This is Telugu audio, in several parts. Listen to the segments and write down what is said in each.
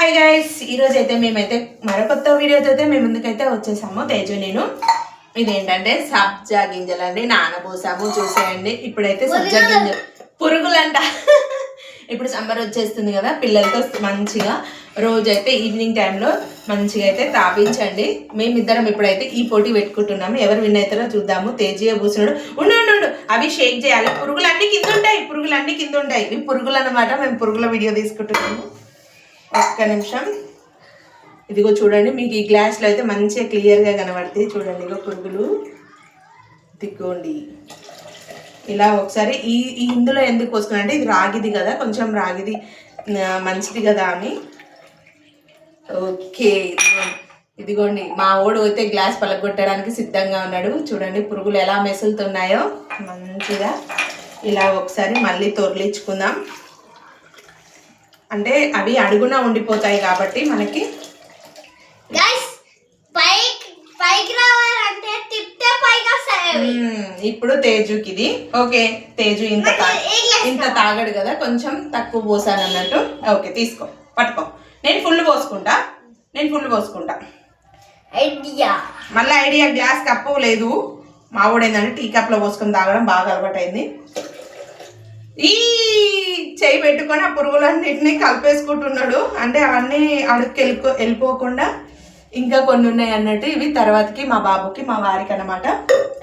హాయ్ గైస్ ఈరోజు అయితే మేమైతే మరొకొత్త వీడియోతో అయితే మేము ముందుకైతే వచ్చేసాము. తేజు నేను. ఇదేంటంటే సబ్జా గింజలు అండి నానబోసాము చూసేయండి. ఇప్పుడైతే సబ్జా గింజలు పురుగులంట. ఇప్పుడు సమ్మర్ వచ్చేస్తుంది కదా పిల్లలతో మంచిగా రోజైతే ఈవినింగ్ టైంలో మంచిగా అయితే తాపించండి. మేమిద్దరం ఇప్పుడైతే ఈ పోటీ పెట్టుకుంటున్నాము. ఎవరు విన్ అవుతారో చూద్దాము. తేజీగా కూర్చున్నాడు. ఉండు ఉండు అవి షేక్ చేయాలి. పురుగులు అన్ని కింద ఉంటాయి పురుగులు అన్ని కింద ఉంటాయి ఇవి పురుగులు అన్నమాట మేము పురుగుల వీడియో తీసుకుంటున్నాము. ఒక్క నిమిషం. ఇదిగో చూడండి మీకు ఈ గ్లాస్లో అయితే మంచిగా క్లియర్గా కనబడతాయి చూడండి ఇగో పురుగులు. దిగోండి ఇలా ఒకసారి ఈ ఈ ఇందులో ఎందుకు పోసుకున్నా అంటే ఇది రాగిది కదా కొంచెం రాగిది మంచిది కదా అని. ఓకే ఇదిగోండి. ఇదిగోండి మా ఓడు అయితే గ్లాస్ పలగొట్టడానికి సిద్ధంగా ఉన్నాడు. చూడండి పురుగులు ఎలా మెసులుతున్నాయో. మంచిగా ఇలా ఒకసారి మళ్ళీ తొరలించుకుందాం. అంటే అవి అడుగున ఉండిపోతాయి కాబట్టి మనకి ఇప్పుడు తేజుకి ఇది ఓకే తేజు ఇంత ఇంత తాగడు కదా కొంచెం తక్కువ పోసాను అన్నట్టు. ఓకే తీసుకో పట్టుకో. నేను ఫుల్ పోసుకుంటా. నేను ఫుల్ పోసుకుంటా. ఐడియా మళ్ళీ ఐడియా గ్లాస్ కప్పు లేదు. మా వాడు ఏంటంటే టీ కప్లో పోసుకొని తాగడం బాగా అలవాటైంది. ఈ చేయి పెట్టుకొని ఆ పురుగులన్నింటినీ కలిపేసుకుంటున్నాడు. అంటే అవన్నీ అడుక్కి వెళ్ళిపో వెళ్ళిపోకుండా ఇంకా కొన్ని ఉన్నాయి అన్నట్టు ఇవి. తర్వాతకి మా బాబుకి మా వారికి అన్నమాట.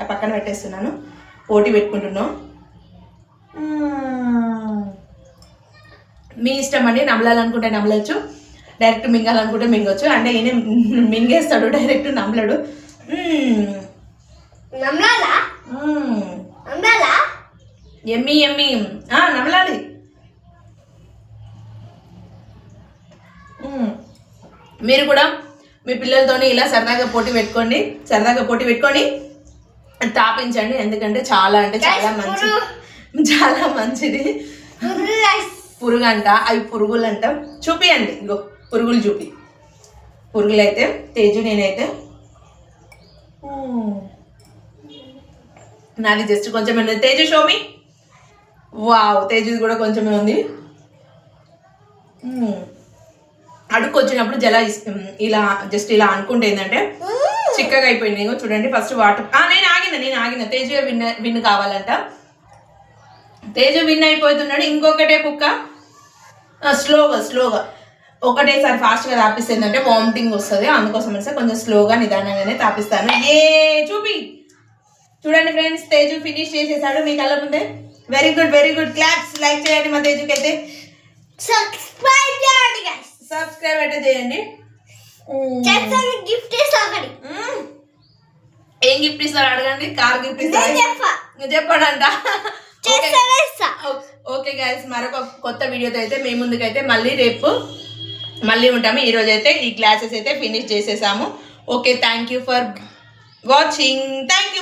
ఆ పక్కన పెట్టేస్తున్నాను. పోటీ పెట్టుకుంటున్నాం. మీ ఇష్టం అండి నమలాలనుకుంటే నమలచ్చు డైరెక్ట్ మింగాలనుకుంటే మింగొచ్చు. అంటే ఈయన మింగేస్తాడు డైరెక్ట్ నమలడు. నమ్మాలా ఎమ్మి ఎమ్మి. నమలాలి. మీరు కూడా మీ పిల్లలతోని ఇలా సరదాగా పోటీ పెట్టుకోండి సరదాగా పోటీ పెట్టుకొని తాపించండి ఎందుకంటే చాలా అంటే చాలా మంచిది చాలా మంచిది. గైస్ పురుగంట అవి పురుగులంట. చూపియండి ఇగో పురుగులు చూపి. పురుగులు అయితే తేజు నేనైతే. నాది జస్ట్ కొంచెం ఉంది. తేజు షోమి వావ్ తేజుది కూడా కొంచెమే ఉంది. అడుక్కు వచ్చినప్పుడు జల ఇలా జస్ట్ ఇలా అనుకుంటే ఏంటంటే చిక్కగా అయిపోయింది. ఇంకో చూడండి ఫస్ట్ వాటర్ నేను ఆగిన నేను ఆగిన తేజ విన్ విన్ కావాలంట. తేజు విన్ అయిపోతున్నాడు. ఇంకొకటే కుక్క. స్లోగా స్లోగా ఒకటేసారి ఫాస్ట్గా తాపిస్తే ఏంటంటే వామిటింగ్ వస్తుంది. అందుకోసం అనేసి కొంచెం స్లోగా నిదానంగానే తాపిస్తాను. ఏ చూపి. చూడండి ఫ్రెండ్స్ తేజు ఫినిష్ చేసేసాడు మీ కళ్ళ ముందే. Very good very good claps like చేయండి మా తేజుకి అయితే సబ్స్క్రైబ్ చేయండి సబ్స్క్రైబ్ అయితే చేయండి. చేస్తాను గిఫ్ట్ ఇస్తా ఒకటి. మ్మ్. ఏం గిఫ్ట్ ఇస్తారు అడగండి. కార్ గిఫ్ట్ ఇస్తారు? చెప్పా. చెప్పడంట. ఓకే. గైస్ మరొక కొత్త వీడియోతో అయితే మీ ముందుకైతే మళ్ళీ రేపు మళ్ళీ ఉంటాము. ఈ రోజు అయితే ఈ క్లాసెస్ అయితే ఫినిష్ చేసేసాము. Okay thank you for watching thank you